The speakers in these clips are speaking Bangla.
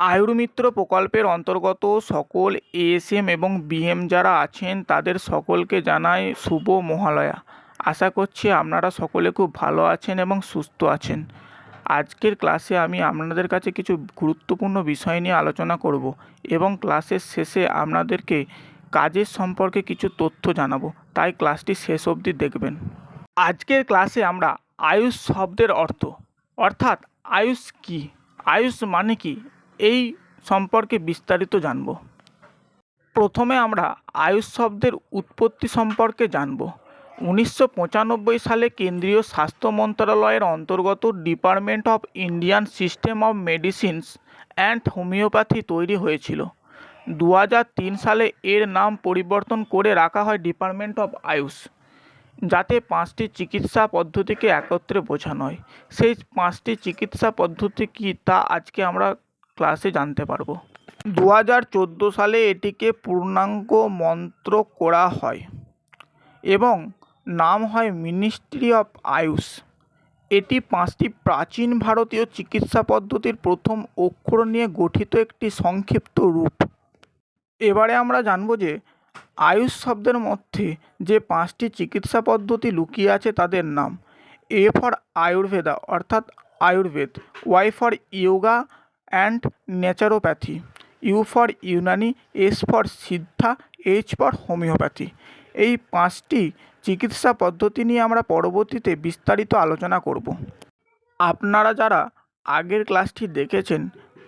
আয়ুর্মিত্র প্রকল্পের অন্তর্গত সকল এএসএম এবং বিএম যারা আছেন, তাদের সকলকে জানাই শুভ মহালয়া। আশা করছি আপনারা সকলে খুব ভালো আছেন এবং সুস্থ আছেন। আজকের ক্লাসে আমি আপনাদের কাছে কিছু গুরুত্বপূর্ণ বিষয় নিয়ে আলোচনা করব এবং ক্লাসের শেষে আপনাদেরকে কাজের সম্পর্কে কিছু তথ্য জানাব। তাই ক্লাসটি শেষ অবধি দেখবেন। আজকের ক্লাসে আমরা আয়ুষ শব্দের অর্থ, অর্থাৎ আয়ুষ কি? আয়ুষ মানে কি? এই সম্পর্কে বিস্তারিত জানব। প্রথমে আমরা আয়ুষ শব্দের উৎপত্তি সম্পর্কে জানব। উনিশশো পঁচানব্বই সালে কেন্দ্রীয় স্বাস্থ্য মন্ত্রণালয়ের অন্তর্গত department of Indian system of medicines and homeopathy তৈরি হয়েছিল। দু সালে এর নাম পরিবর্তন করে রাখা হয় ডিপার্টমেন্ট অফ আয়ুষ, যাতে পাঁচটি চিকিৎসা পদ্ধতিকে একত্রে বোঝানো হয়। সেই পাঁচটি চিকিৎসা পদ্ধতি কী তা আজকে আমরা ক্লাসে জানতে পারব। দু হাজার সালে এটিকে পূর্ণাঙ্গ মন্ত্র করা হয় এবং নাম হয় মিনিস্ট্রি অফ আয়ুষ এটি পাঁচটি প্রাচীন ভারতীয় চিকিৎসা পদ্ধতির প্রথম অক্ষর নিয়ে গঠিত একটি সংক্ষিপ্ত রূপ। এবারে আমরা জানব যে আয়ুষ শব্দের মধ্যে যে পাঁচটি চিকিৎসা পদ্ধতি লুকিয়ে আছে তাদের নাম। এ ফর আয়ুর্বেদা, অর্থাৎ Ayurveda. Y for yoga and naturopathy, U for Unani, S for Siddha, H for homeopathy. এই পাঁচটি চিকিৎসা পদ্ধতি নিয়ে আমরা পরবর্তীতে বিস্তারিত আলোচনা করব। আপনারা যারা আগের ক্লাসটি দেখেছেন,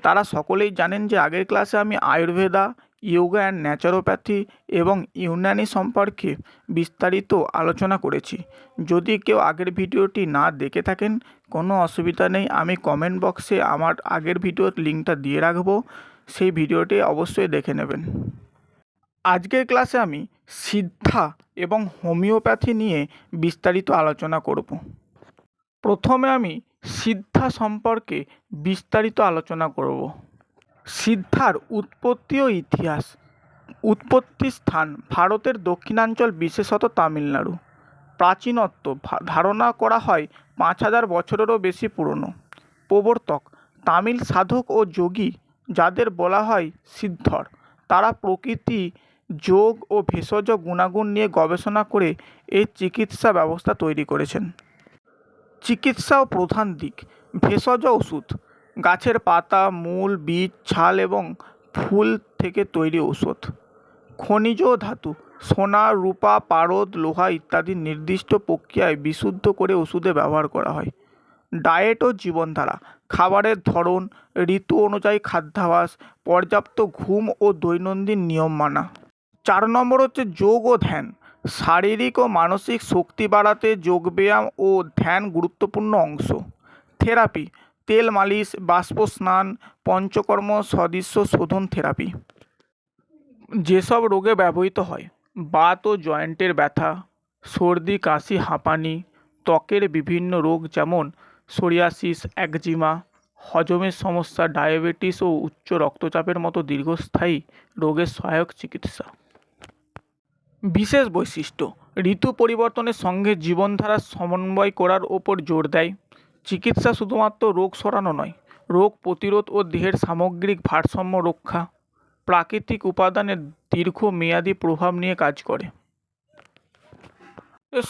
তারা সকলেই জানেন যে আগের ক্লাসে আমি আয়ুর্বেদা ইয়োগা অ্যান্ড ন্যাচারোপ্যাথি এবং ইউনানি সম্পর্কে বিস্তারিত আলোচনা করেছি। যদি কেউ আগের ভিডিওটি না দেখে থাকেন, কোনো অসুবিধা নেই, আমি কমেন্ট বক্সে আমার আগের ভিডিওর লিঙ্কটা দিয়ে রাখব। সেই ভিডিওটি অবশ্যই দেখে নেবেন। আজকের ক্লাসে আমি সিদ্ধা এবং হোমিওপ্যাথি নিয়ে বিস্তারিত আলোচনা করব। প্রথমে আমি সিদ্ধা সম্পর্কে বিস্তারিত আলোচনা করব। সিদ্ধার উৎপত্তি ও ইতিহাস। উৎপত্তি স্থান ভারতের দক্ষিণাঞ্চল, বিশেষত তামিলনাড়ু। প্রাচীনত্ব ধারণা করা হয় পাঁচ হাজার বছরেরও বেশি পুরনো। প্রবর্তক তামিল সাধক ও যোগী যাদের বলা হয় সিদ্ধর, তারা প্রকৃতি, যোগ ও ভেষজ গুণাগুণ নিয়ে গবেষণা করে এই চিকিৎসা ব্যবস্থা তৈরি করেছেন। চিকিৎসা ও প্রধান দিক, ভেষজ ওষুধ গাছের পাতা, মূল, বীজ, ছাল এবং ফুল থেকে তৈরি ঔষধ। খনিজ ধাতু, সোনা, রূপা, পারদ, লোহা ইত্যাদি নির্দিষ্ট প্রক্রিয়ায় বিশুদ্ধ করে ওষুধে ব্যবহার করা হয়। ডায়েট ও জীবনধারা, খাবারের ধরন, ঋতু অনুযায়ী খাদ্যাভাস, পর্যাপ্ত ঘুম ও দৈনন্দিন নিয়ম মানা। চার নম্বর হচ্ছে যোগ ও ধ্যান। শারীরিক ও মানসিক শক্তি বাড়াতে যোগব্যায়াম ও ধ্যান গুরুত্বপূর্ণ অংশ। থেরাপি তেল মালিশ, বাষ্প স্নান, পঞ্চকর্ম, সদৃশ্য শোধন থেরাপি। যেসব রোগে ব্যবহৃত হয়, বাত ও জয়েন্টের ব্যথা, সর্দি, কাশি, হাঁপানি, ত্বকের বিভিন্ন রোগ যেমন সোরিয়াসিস, একজিমা, হজমের সমস্যা, ডায়াবেটিস ও উচ্চ রক্তচাপের মতো দীর্ঘস্থায়ী রোগের সহায়ক চিকিৎসা। বিশেষ বৈশিষ্ট্য, ঋতু পরিবর্তনের সঙ্গে জীবনধারার সমন্বয় করার ওপর জোর দেয়। চিকিৎসা শুধুমাত্র রোগ সরানো নয়, রোগ প্রতিরোধ ও দেহের সামগ্রিক ভারসাম্য রক্ষা, প্রাকৃতিক উপাদানের দীর্ঘমেয়াদী প্রভাব নিয়ে কাজ করে।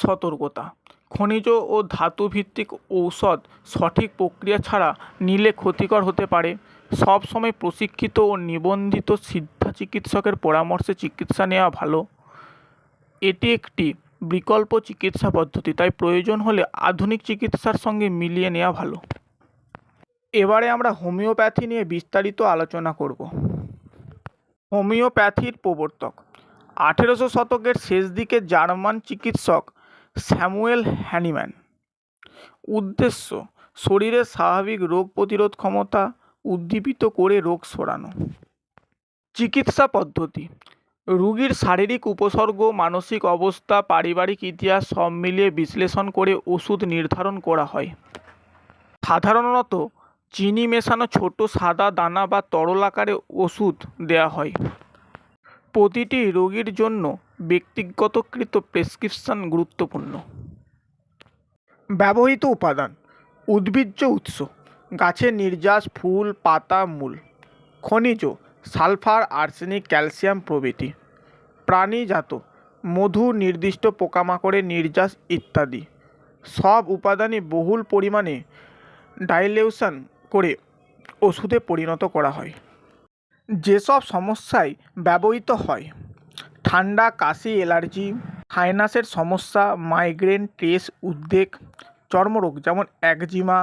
সতর্কতা, খনিজ ও ধাতুভিত্তিক ঔষধ সঠিক প্রক্রিয়া ছাড়া নিলে ক্ষতিকর হতে পারে। সবসময় প্রশিক্ষিত ও নিবন্ধিত সিদ্ধা চিকিৎসকের পরামর্শে চিকিৎসা নেওয়া ভালো। এটি একটি বিকল্প চিকিৎসা পদ্ধতি, তাই প্রয়োজন হলে আধুনিক চিকিৎসার সঙ্গে মিলিয়ে নেওয়া ভালো। এবারে আমরা হোমিওপ্যাথি নিয়ে বিস্তারিত আলোচনা করব। হোমিওপ্যাথির প্রবর্তক। আঠেরোশো শতকের শেষ দিকে জার্মান চিকিৎসক স্যামুয়েল হ্যানিম্যান। উদ্দেশ্য শরীরের স্বাভাবিক রোগ প্রতিরোধ ক্ষমতা উদ্দীপিত করে রোগ সরানো চিকিৎসা পদ্ধতি রোগীর শারীরিক উপসর্গ, মানসিক অবস্থা, পারিবারিক ইতিহাস সব মিলিয়ে বিশ্লেষণ করে ওষুধ নির্ধারণ করা হয়। সাধারণত চিনি মেশানো ছোট সাদা দানা বা তরল আকারে ওষুধ দেওয়া হয়। প্রতিটি রোগীর জন্য ব্যক্তিগতকৃত প্রেসক্রিপশন গুরুত্বপূর্ণ। ব্যবহৃত উপাদান, উদ্ভিজ্জ উৎস, গাছের নির্যাস, ফুল, পাতা, মূল, খনিজ সালফার, আর্সেনিক, ক্যালসিয়াম প্রভৃতি। প্রাণীজাত, মধু, নির্দিষ্ট পোকামাকড়ের নির্যাস ইত্যাদি। সব উপাদানই বহুল পরিমাণে ডাইলিউশন করে ওষুধে পরিণত করা হয়। যেসব সমস্যায় ব্যবহৃত হয়, ঠান্ডা, কাশি, অ্যালার্জি সাইনাসের সমস্যা, মাইগ্রেন ট্রেস উদ্বেগ, চর্মরোগ, যেমন একজিমা,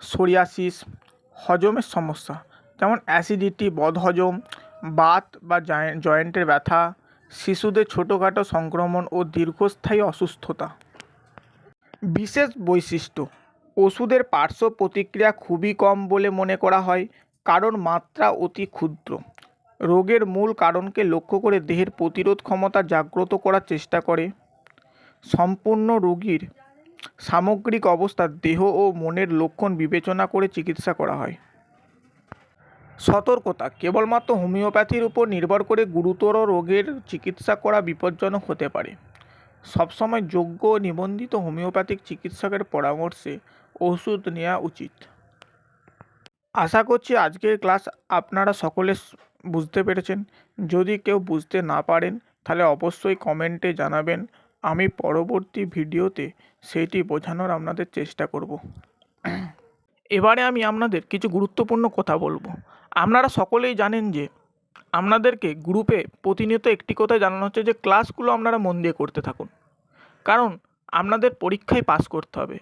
সোরিয়াসিস, হজমের সমস্যা। যেমন অ্যাসিডিটি বদহজম, বাত বা জয়েন্টের ব্যথা, শিশুদের ছোটোখাটো সংক্রমণ ও দীর্ঘস্থায়ী অসুস্থতা। বিশেষ বৈশিষ্ট্য, ওষুধের পার্শ্ব প্রতিক্রিয়া খুবই কম বলে মনে করা হয়, কারণ মাত্রা অতি ক্ষুদ্র। রোগের মূল কারণকে লক্ষ্য করে দেহের প্রতিরোধ ক্ষমতা জাগ্রত করার চেষ্টা করে। সম্পূর্ণ রোগীর সামগ্রিক অবস্থা দেহ ও মনের লক্ষণ বিবেচনা করে চিকিৎসা করা হয়। সতর্কতা, কেবলমাত্র হোমিওপ্যাথির উপর নির্ভর করে গুরুতর রোগের চিকিৎসা করা বিপজ্জনক হতে পারে। সবসময় যোগ্য নিবন্ধিত হোমিওপ্যাথিক চিকিৎসকের পরামর্শে ওষুধ নেওয়া উচিত। আশা করছি আজকের ক্লাস আপনারা সকলে বুঝতে পেরেছেন। যদি কেউ বুঝতে না পারেন, তাহলে অবশ্যই কমেন্টে জানাবেন। আমি পরবর্তী ভিডিওতে সেইটি বোঝানোর আপনাদের চেষ্টা করব। এবারে আমি আপনাদের কিছু গুরুত্বপূর্ণ কথা বলব। আপনারা সকলেই জানেন যে, আপনাদেরকে গ্রুপে প্রতিনিয়ত একটি কথা জানানো হচ্ছে যে ক্লাসগুলো আপনারা মন দিয়ে করতে থাকুন। কারণ আপনাদের পরীক্ষায় পাস করতে হবে।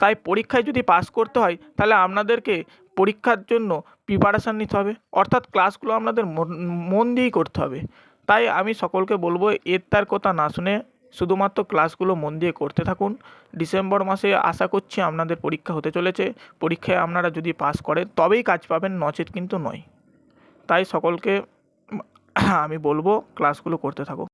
তাই পরীক্ষায় যদি পাস করতে হয়, তাহলে আপনাদেরকে পরীক্ষার জন্য প্রিপারেশান নিতে হবে। অর্থাৎ ক্লাসগুলো আপনাদের মন দিয়েই করতে হবে। তাই আমি সকলকে বলব এর তার কথা না শুনে শুধুমাত্র ক্লাসগুলো মন দিয়ে করতে থাকুন। ডিসেম্বর মাসে আশা করছি আপনাদের পরীক্ষা হতে চলেছে। পরীক্ষায় আপনারা যদি পাস করেন, তবেই কাজ পাবেন, নচেত কিন্তু নয়। তাই সকলকে, আমি বলব, ক্লাসগুলো করতে থাকো।